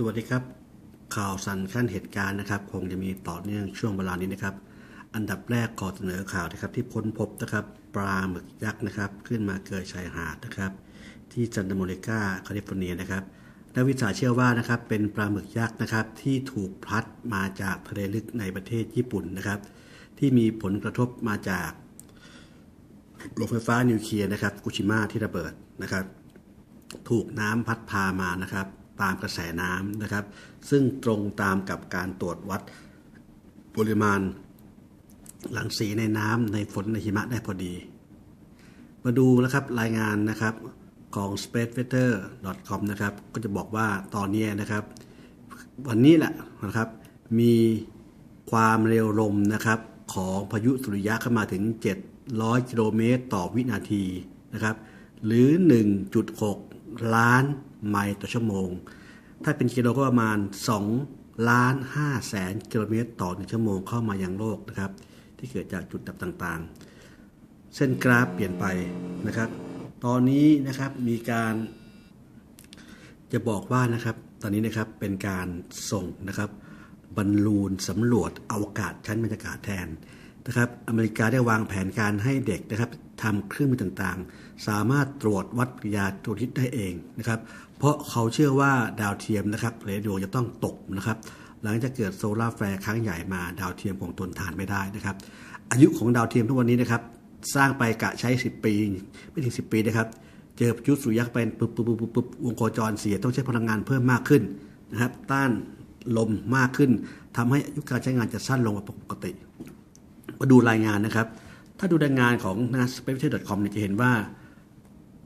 สวัสดีครับ ข่าวสันขั้นเหตุการณ์นะครับ คงจะมีต่อเนื่องช่วงเวลานี้นะครับ อันดับแรกขอเสนอข่าวนะครับ ที่พ้นพบนะครับ ปลาหมึกยักษ์นะครับ ขึ้นมาเกิดชายหาดนะครับ ที่ซันตาโมนิกาแคลิฟอร์เนียนะครับนักวิชาเชื่อว่านะครับ เป็นปลาหมึกยักษ์นะครับ ที่ถูกพลัดมาจากทะเลลึกในประเทศญี่ปุ่นนะครับ ที่มีผลกระทบมาจากโรงไฟฟ้านิวเคลียร์นะครับกุชิมะที่ระเบิดนะครับ ถูกน้ำพัดพามานะครับ ตามกระแสน้ำนะครับ ซึ่งตรงตามกับการตรวจวัดปริมาณหลังสีในน้ำในฝนในหิมะได้พอดี มาดูนะครับรายงานนะครับของ spaceweather.com นะครับก็จะบอกว่าตอนนี้นะครับ วันนี้แหละนะครับมีความเร็วลมนะครับของพายุสุริยะเข้ามาถึง 700 กิโลเมตรต่อวินาทีนะครับหรือ 1.6 ล้านไมล์ต่อชั่วโมง ถ้าเป็นกิโลก็ประมาณ 2 ล้าน5แสนกิโลเมตรต่อ1ชั่วโมงเข้ามายังโลกนะครับ ที่เกิดจากจุดดับต่างๆ เส้นกราฟเปลี่ยนไปนะครับ ตอนนี้นะครับมีการจะบอกว่านะครับ ตอนนี้นะครับเป็นการส่งนะครับบอลลูนสำรวจอวกาศชั้นบรรยากาศแทนนะครับ อเมริกาได้วางแผนการให้เด็กนะครับ ทำเครื่องมือต่างๆ สามารถตรวจวัดยาตัวทิศได้เองนะครับ เพราะเขาเชื่อว่าดาวเทียมนะครับเรดิโอจะต้องตกนะครับ หลังจากเกิดโซลาร์แฟร์ครั้งใหญ่มาดาวเทียมคงทนทานไม่ได้นะครับ อายุของดาวเทียมทุกวันนี้นะครับ สร้างไปกะใช้ 10 ปี ไม่ถึง 10 ปีนะครับ เจอพายุสุริยะไปปุ๊บปุ๊บปุ๊บปุ๊บวงโคจรเสียต้องใช้พลังงานเพิ่มมากขึ้นนะครับ ต้านลมมากขึ้นทำให้อายุการใช้งานจะสั้นลงกว่าปกติ มาดูรายงานนะครับ ถ้าดูรายงานของ n a s p a c e c o m เนี่ยจะเห็นว่า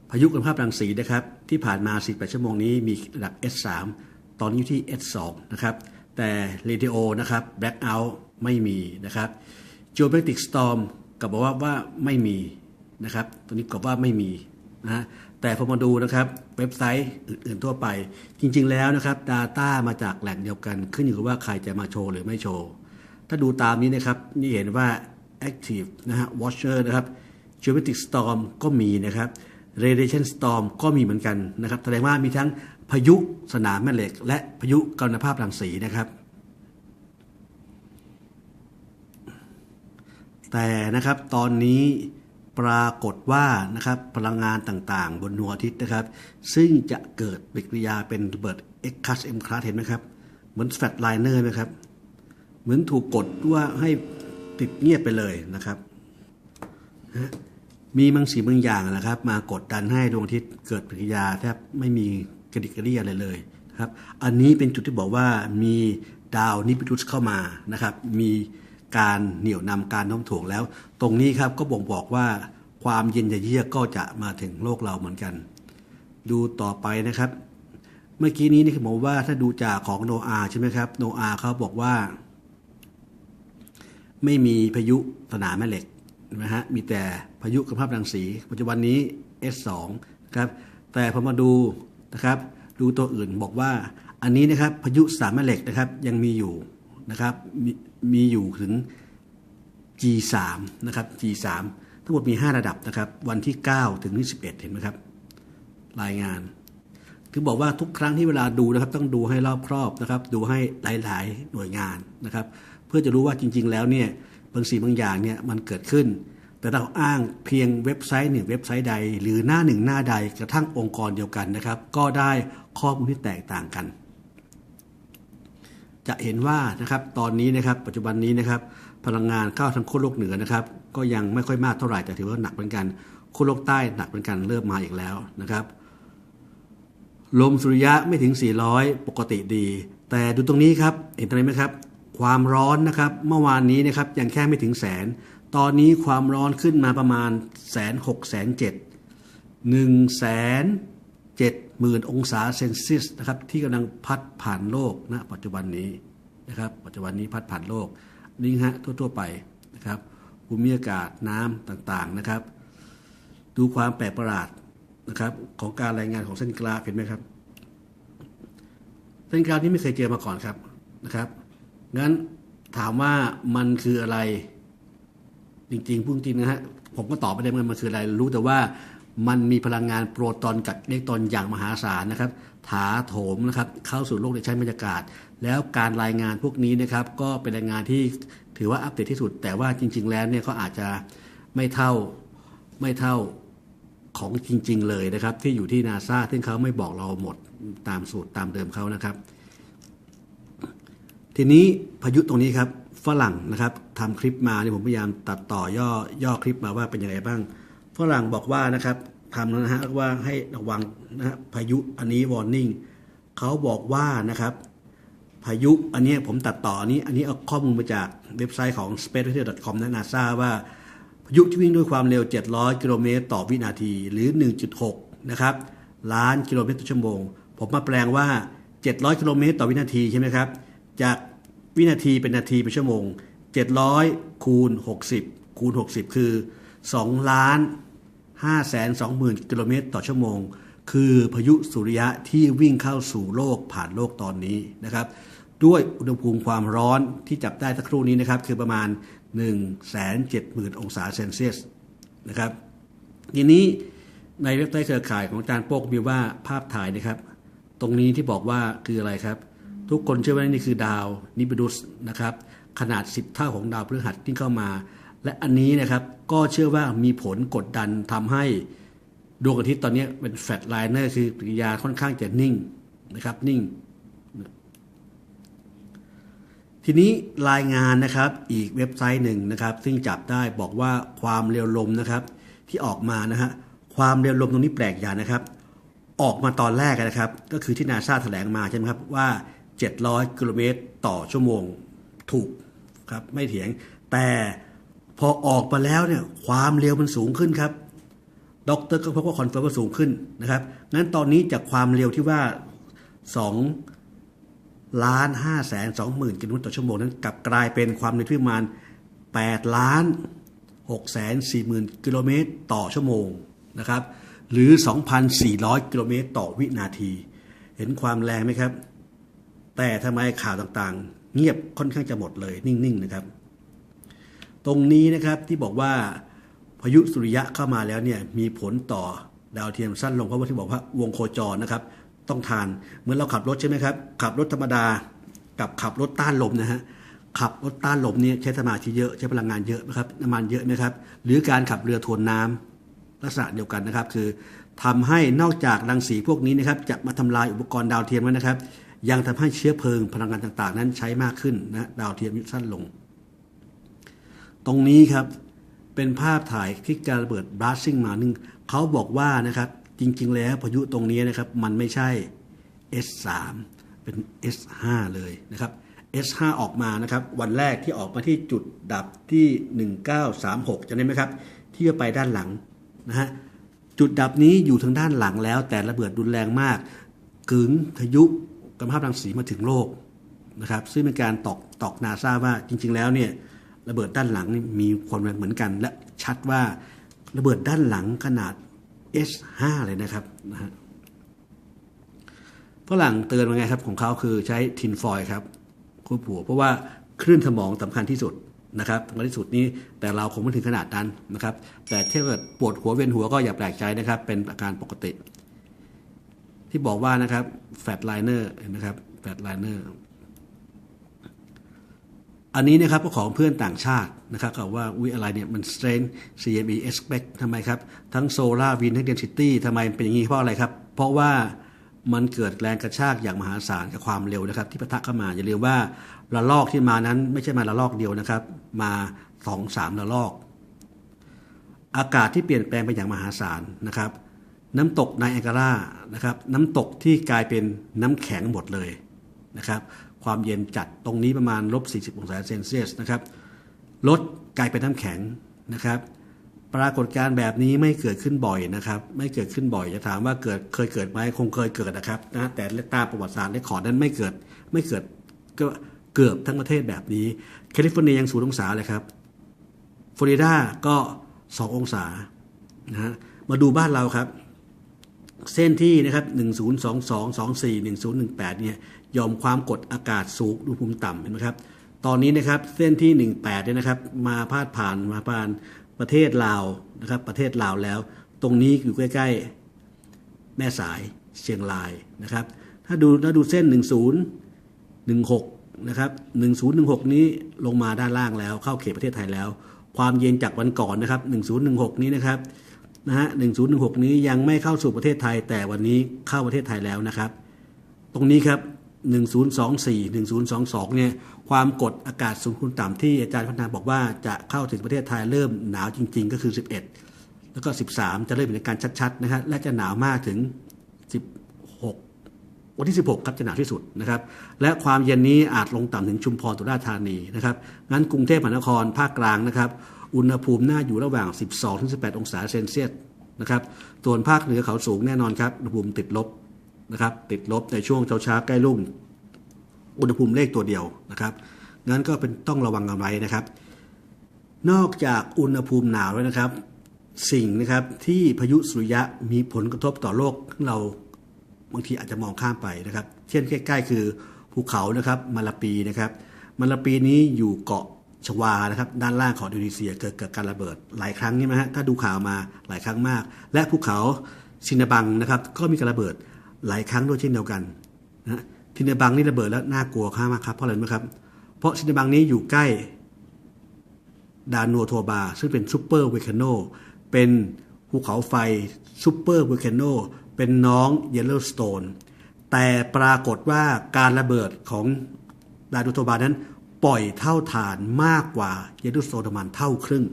พายุคุณภาพรังสีนะครับ ที่ผ่านมา 48 ชั่วโมงนี้มีระดับ S3 ตอนนี้อยู่ที่ S2 นะครับ แต่เรดิโอนะครับ blackout ไม่มีนะครับ geomagnetic storm กับบอกว่าว่าไม่มีนะครับ ตัวนี้กับว่าไม่มีนะแต่พอมาดูนะครับเว็บไซต์อื่นๆทั่วไป จริงๆแล้วนะครับ Data มาจากแหล่งเดียวกัน ขึ้นอยู่กับว่าใครจะมาโชว์หรือไม่โชว์ ถ้าดูตามนี้นะครับ นี่เห็นว่า active นะฮะ watcher นะครับ Geomatic storm ก็มีนะครับ radiation storm ก็มีเหมือนกันนะครับ แสดงว่ามีทั้งพายุสนามแม่เหล็ก และพายุกรณภาพรังสีนะครับ แต่นะครับตอนนี้ปรากฏว่านะครับพลังงานต่างๆ บนดวงอาทิตย์นะครับ ซึ่งจะเกิดปฏิกิริยาเป็นระเบิด X class M class เห็นไหมครับ เหมือนแฟลชไลเนอร์ไหมครับ เหมือนถูกกดว่าให้ ติดเงียบไปเลยนะครับ มีบางสิ่งบางอย่างนะครับ มากดดันให้ดวงอาทิตย์เกิดปฏิกิริยาแทบไม่มีกระดิกกระเดี่ยอะไรเลยนะครับ อันนี้เป็นจุดที่บอกว่ามีดาวนิพิทุสเข้ามานะครับ มีการเหนี่ยวนำการโน้มถ่วงแล้ว ตรงนี้ครับก็บ่งบอกว่าความเย็นเยือกก็จะมาถึงโลกเราเหมือนกัน ดูต่อไปนะครับ เมื่อกี้นี้นี่คือผมว่าถ้าดูจากของโนอาใช่ไหมครับ โนอาเขาบอกว่า ไม่มีพายุสนามแม่เหล็กนะฮะมีแต่พายุกระภาพรังสี ปัจจุบันนี้ S2 ครับแต่พอมาดูนะครับดูตัวอื่นบอกว่าอันนี้นะครับพายุสนามแม่เหล็กนะครับยังมีอยู่นะครับมมีอยู่ถึง G3 นะครับ G3 ทั้งหมดมี 5 ระดับนะครับ วันที่ 9 ถึงที่11 เห็นไหมครับ รายงาน คือบอกว่าทุกครั้งที่เวลาดูนะครับ ต้องดูให้รอบครอบนะครับ ดูให้หลาย ๆ หน่วยงานนะครับ เพื่อจะรู้ว่าจริง ๆ แล้วเนี่ยบางสิ่งบางอย่างเนี่ยมันเกิดขึ้น แต่เราอ้างเพียงเว็บไซต์หนึ่งเว็บไซต์ใด หรือหน้าหนึ่งหน้าใดกระทั่งองค์กรเดียวกันนะครับ ก็ได้ข้อมูลที่แตกต่างกัน จะเห็นว่านะครับตอนนี้นะครับ ปัจจุบันนี้นะครับ พลังงานเข้าทางขั้วโลกเหนือนะครับ ก็ยังไม่ค่อยมากเท่าไหร่แต่ถือว่าหนักเหมือนกันขั้วโลกใต้หนักเหมือนกันเริ่มมาอีกแล้วนะครับ ลมสุริยะไม่ถึง 400 ปกติดี แต่ดูตรงนี้ครับ เห็นตรงนี้ไหมครับ ความร้อนนะครับ เมื่อวานนี้นะครับยังแค่ไม่ถึงแสน ตอนนี้ความร้อนขึ้นมาประมาณแสนหกแสนเจ็ดหนึ่งแสนเจ็ดหมื่นองศาเซนซียสนะครับที่กำลังพัดผ่านโลกณนะปัจจุบันนี้นะครับ ปัจจุบันนี้พัดผ่านโลกนี่ฮะทั่ว ๆ ไปนะครับภูมิอากาศน้ำต่างๆนะครับ ดูความแปลกประหลาด นะครับ ของการรายงานของเส้นกราฟเห็นไหมครับ เส้นกราฟนี้ไม่เคยเจอมาก่อนครับนะครับงั้นถามว่ามันคืออะไร จริงๆพูดจริงนะฮะผมก็ตอบไม่ได้มันมันคืออะไร รู้แต่ว่ามันมีพลังงานโปรตอนกับอิเล็กตรอนอย่างมหาศาลนะครับ ถาโถมนะครับ เข้าสู่โลกในชั้นบรรยากาศ แล้วการรายงานพวกนี้นะครับ ก็เป็นรายงานที่ถือว่าอัปเดตที่สุด แต่ว่าจริง ๆ แล้วเนี่ยก็อาจจะไม่เท่าไม่เท่า ของจริง ๆ เลยนะครับ ที่อยู่ที่นาซาซึ่งเขาไม่บอกเราหมดตามสูตรตามเดิมเขานะครับ ทีนี้พายุตรงนี้ครับฝรั่งนะครับทำคลิปมาเนี่ยผมพยายามตัดต่อย่อย่อคลิปมาว่าเป็นยังไงบ้างฝรั่งบอกว่านะครับทำแล้วนะฮะว่าให้ระวังนะฮะพายุอันนี้ warning เขาบอกว่านะครับพายุอันนี้ผมตัดต่อนนี้ อันนี้เอาข้อมูลมาจากเว็บไซต์ของ spaceweather.com และ NASA ว่า ยุที่วิ่งด้วยความเร็ว 700 กิโลเมตรต่อวินาที หรือ 1.6 นะครับ ล้านกิโลเมตรต่อชั่วโมง ผมมาแปลงว่า 700 กิโลเมตรต่อวินาทีใช่ไหมครับ จากวินาทีเป็นนาทีเป็นชั่วโมง 700 คูณ 60 คูณ 60 คือ 2 ล้าน 5 2 0 0 0 0 กิโลเมตรต่อชั่วโมง คือพายุสุริยะที่วิ่งเข้าสู่โลกผ่านโลกตอนนี้นะครับด้วยอุณหภูมิความร้อนที่จับได้สักครู่นี้นะครับ คือประมาณ 1 7 0 0 0 0 องศาเซนเซียสนะครับ ทีนี้ในเว็บไซต์เครือข่ายของอาจารย์โป๊กมีว่าภาพถ่ายนะครับ ตรงนี้ที่บอกว่าคืออะไรครับ ทุกคนเชื่อว่านี่คือดาวนิบิดุสนะครับ ขนาด 10 เท่าของดาวพฤหัสที่เข้ามา และอันนี้นะครับก็เชื่อว่ามีผลกดดันทำให้ดวงอาทิตย์ตอนนี้เป็นแฟลตไลเนอร์คือปฏิกิริยาค่อนข้างจะนิ่งนะครับ นิ่ง ทีนี้รายงานนะครับอีกเว็บไซต์หนึ่งนะครับ ซึ่งจับได้บอกว่าความเร็วลมนะครับ ที่ออกมานะฮะความเร็วลมตรงนี้แปลกอย่างนะครับ ออกมาตอนแรกนะครับ ก็คือที่นาซาแถลงมาใช่ไหมครับว่า 700 กิโลเมตรต่อชั่วโมงถูกครับไม่เถียง แต่พอออกมาแล้วเนี่ยความเร็วมันสูงขึ้นครับด็อกเตอร์ก็พบว่าคอนเฟิร์มว่าสูงขึ้นนะครับงั้นตอนนี้จากความเร็วที่ว่า2 ล้าน5แสน2หมื่นกิโลเมตรต่อชั่วโมงนั้นกลับกลายเป็นความเร็วที่ประมาณ8ล้าน6แสน4หมื่นกิโลเมตรต่อชั่วโมงนะครับ หรือ 2,400 กิโลเมตรต่อวินาที เห็นความแรงไหมครับ แต่ทำไมข่าวต่างๆ เงียบค่อนข้างจะหมดเลยนิ่งๆนะครับ ตรงนี้นะครับที่บอกว่าพายุสุริยะเข้ามาแล้วเนี่ยมีผลต่อดาวเทียมสั้นลงเพราะว่าที่บอกว่าวงโคจรนะครับ ต้องทาน เหมือนเราขับรถใช่ไหมครับขับรถธรรมดากับขับรถต้านลมนะฮะขับรถต้านลมเนี่ยใช้สมาธิเยอะใช้พลังงานเยอะนะครับน้ำมันเยอะนะครับ หรือการขับเรือทวนน้ำลักษณะเดียวกันนะครับ คือทำให้นอกจากรังสีพวกนี้นะครับ จะมาทำลายอุปกรณ์ดาวเทียมแล้วนะครับ ยังทำให้เชื้อเพลิงพลังงานต่างๆ นั้นใช้มากขึ้นนะดาวเทียมยุสั้นลง ตรงนี้ครับเป็นภาพถ่ายที่การระเบิดบลัสซิ่งมาหนึ่งเขาบอกว่านะครับ จริงๆ แล้วพายุตรงนี้นะครับมันไม่ใช่ S3 เป็น S5 เลยนะครับ S5 ออกมานะครับวันแรกที่ออกมาที่จุดดับที่ 1936จะได้ไหมครับ ที่จะไปด้านหลังนะฮะจุดดับนี้อยู่ทางด้านหลังแล้ว แต่ระเบิดรุนแรงมากกึงพายุกำภาพรังสีมาถึงโลกนะครับซึ่งเป็นการตอกตอกนาซาว่าจริง ๆ แล้วเนี่ยระเบิดด้านหลังนี่มีคนเหมือนกัน และชัดว่าระเบิดด้านหลังขนาด S5 เลยนะครับนะฮะฝรั่งเตือนว่าไงครับของเขาคือใช้ทินฟอยครับควบหัว เพราะว่าคลื่นสมองสำคัญที่สุดนะครับสำคัญที่สุดนี้แต่เราคงไม่ถึงขนาดนั้นนะครับ แต่ถ้าเกิดปวดหัวเวียนหัวก็อย่าแปลกใจนะครับ เป็นอาการปกติ ที่บอกว่านะครับแฟตไลเนอร์นะครับแฟตไลเนอร์ อันนี้นะครับก็ของเพื่อนต่างชาตินะครับเขาว่าวิอะไรเนี่ยมัน strength CME expect ทำไมครับ ทั้ง solar wind ทั้ง density ทำไมเป็นอย่างนี้เพราะอะไรครับ เพราะว่ามันเกิดแรงกระชากอย่างมหาศาลกับความเร็วนะครับ ที่ปะทะเข้ามา อย่าลืมว่าระลอกที่มานั้นไม่ใช่มาระลอกเดียวนะครับ มาสองสามระลอก อากาศที่เปลี่ยนแปลงไปอย่างมหาศาลนะครับ น้ำตกไนแองการานะครับ น้ำตกที่กลายเป็นน้ำแข็งหมดเลยนะครับ ความเย็นจัดตรงนี้ประมาณลบ 40 องศาเซนเซียสนะครับลดกลายเป็นน้ำแข็งนะครับ ปรากฏการณ์แบบนี้ไม่เกิดขึ้นบ่อยนะครับ ไม่เกิดขึ้นบ่อยจะถามว่าเกิดเคยเกิดไหมคงเคยเกิดนะครับนะแต่ตามประวัติศาสตร์เลขอนั้นไม่เกิดไม่เกิดก็เกือบทั้งประเทศแบบนี้แคลิฟอร์เนียยังศูนย์องศาเลยครับฟลอริดาก็ 2 องศานะฮะมาดูบ้านเราครับ เส้นที่นะครับ1022241018เนี่ยยอมความกดอากาศสูงอุณหภูมิต่ำเห็นไหมครับ ตอนนี้นะครับเส้นที่ 18เนี่ยนะครับ มาพาดผ่านมาผ่านประเทศลาวนะครับ ประเทศลาวแล้ว ตรงนี้อยู่ใกล้ ๆ แม่สายเชียงรายนะครับ ถ้าดูถ้าดูเส้น 10 16นะครับ1016 นี้ลงมาด้านล่างแล้วเข้าเขตประเทศไทยแล้ว ความเย็นจากวันก่อนนะครับ1016 นี้นะครับ นะฮะ1016 นี้ยังไม่เข้าสู่ประเทศไทย แต่วันนี้เข้าประเทศไทยแล้วนะครับ ตรงนี้ครับ 1024 1022 เนี่ย ความกดอากาศสูงคุณต่ำที่อาจารย์พัฒนาบอกว่าจะเข้าถึงประเทศไทยเริ่มหนาวจริง ๆ ก็คือ 11 แล้วก็ 13 จะเริ่มเป็นการชัดๆนะครับและจะหนาวมากถึง 16 วันที่ 16 ครับจะหนาวที่สุดนะครับ และความเย็นนี้อาจลงต่ำถึงชุมพรสุราธานีนะครับ งั้นกรุงเทพมหานครภาคกลางนะครับ อุณหภูมิน่าอยู่ระหว่าง 12-18 องศาเซนเซียสนะครับส่วนภาคเหนือเขาสูงแน่นอนครับอุณหภูมิติดลบนะครับติดลบในช่วงเช้าๆใกล้รุ่งอุณหภูมิเลขตัวเดียวนะครับงั้นก็เป็นต้องระวังกันไว้นะครับ นอกจากอุณหภูมิหนาวแล้วนะครับ สิ่งนะครับที่พายุสุริยะมีผลกระทบต่อโลกเราบางทีอาจจะมองข้ามไปนะครับ เช่นใกล้ ๆ คือภูเขานะครับมาลาปีนะครับมาลาปีนี้อยู่เกาะ ชวานะครับด้านล่างของอินโดนีเซียเกิดเกิดการระเบิดหลายครั้งใช่ไหมฮะถ้าดูข่าวมาหลายครั้งมาก และภูเขาซินาบังนะครับก็มีการระเบิดหลายครั้งด้วยเช่นเดียวกันนะทินาบังนี่ระเบิดแล้วน่ากลัวมากครับเพราะอะไรไหมครับ เพราะซินาบังนี้อยู่ใกล้ดานัวโทบา ซึ่งเป็นซูเปอร์เวคโนเป็นภูเขาไฟซูเปอร์เวคโนเป็นน้องเยลโลสโตนแต่ปรากฏว่าการระเบิดของดานัวโทบานั้น ปล่อยเท่าฐานมากกว่าเยลโลสโตนประมาณเท่าครึ่ง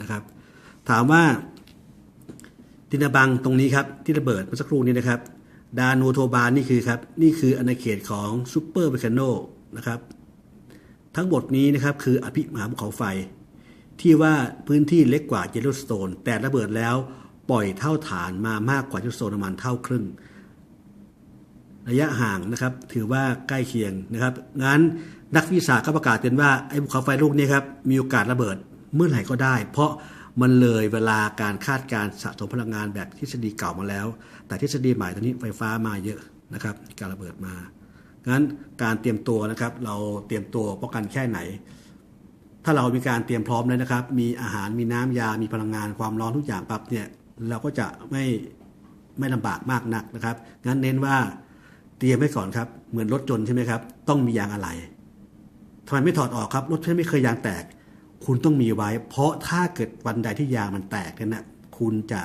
นะครับ ถามว่าดินาบังตรงนี้ครับที่ระเบิดเมื่อสักครู่นี้นะครับ ดานูโทบานี่คือครับนี่คืออาณาเขตของซูเปอร์เวคโนนะครับ ทั้งหมดนี้นะครับคืออภิมหาภูเขาไฟ ที่ว่าพื้นที่เล็กกว่าเยลโลสโตนแต่ระเบิดแล้วปล่อยเท่าฐานมามากกว่าเยลโลสโตนมาณเท่าครึ่ง ระยะห่างนะครับ ถือว่าใกล้เคียงนะครับงั้นนักวิทยาศาสตร์ก็ประกาศเตือนว่าไอ้ภูเขาไฟลูกนี้ครับมีโอกาสระเบิดเมื่อไหร่ก็ได้ เพราะมันเลยเวลาการคาดการสะสมพลังงานแบบทฤษฎีเก่ามาแล้ว แต่ทฤษฎีใหม่ตอนนี้ไฟฟ้ามาเยอะนะครับ การระเบิดมางั้นการเตรียมตัวนะครับ เราเตรียมตัวป้องกันแค่ไหน ถ้าเรามีการเตรียมพร้อมแล้วนะครับ มีอาหารมีน้ำยา มีพลังงานความร้อนทุกอย่างปั๊บเนี่ยเราก็จะไม่ไม่ลำบากมากนักนะครับงั้นเน้นว่า เตรียมไว้ก่อนครับ เหมือนรถจนต์ใช่ไหมครับ ต้องมียางอะไหล่ทำไมไม่ถอดออกครับ รถฉันไม่เคยยางแตก คุณต้องมีไว้ เพราะถ้าเกิดวันใดที่ยางมันแตกเนี่ยนะคุณจะ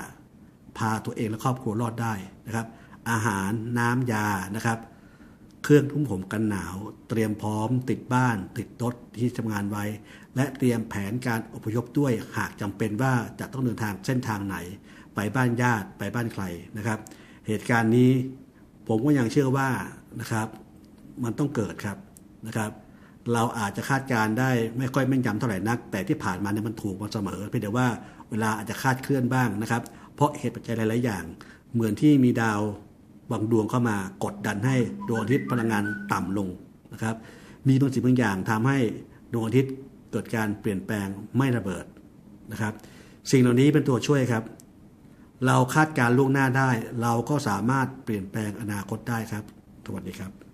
พาตัวเองและครอบครัวรอดได้นะครับ อาหารน้ำยานะครับ เครื่องทุ่มผมกันหนาว เตรียมพร้อม ติดบ้าน ติดรถที่ทำงานไว้ และเตรียมแผนการอพยพด้วยหากจำเป็นว่าจะต้องเดินทางเส้นทางไหน ไปบ้านญาติไปบ้านใครนะครับ เหตุการณ์นี้ ผมก็ยังเชื่อว่านะครับมันต้องเกิดครับนะครับ เราอาจจะคาดการได้ไม่ค่อยแม่นยำเท่าไหร่นัก แต่ที่ผ่านมาเนี่ยมันถูกมาเสมอเพียงแต่ว่าเวลาอาจจะคาดเคลื่อนบ้างนะครับ เพราะเหตุปัจจัยหลาย ๆ อย่าง เหมือนที่มีดาวบางดวงเข้ามากดดันให้ดวงอาทิตย์พลังงานต่ำลงนะครับ มีบางสิ่งบางอย่างทำให้ดวงอาทิตย์เกิดการเปลี่ยนแปลงไม่ระเบิดนะครับ สิ่งเหล่านี้เป็นตัวช่วยครับ เราคาดการล่วงหน้าได้ เราก็สามารถเปลี่ยนแปลงอนาคตได้ครับสวัสดีครับ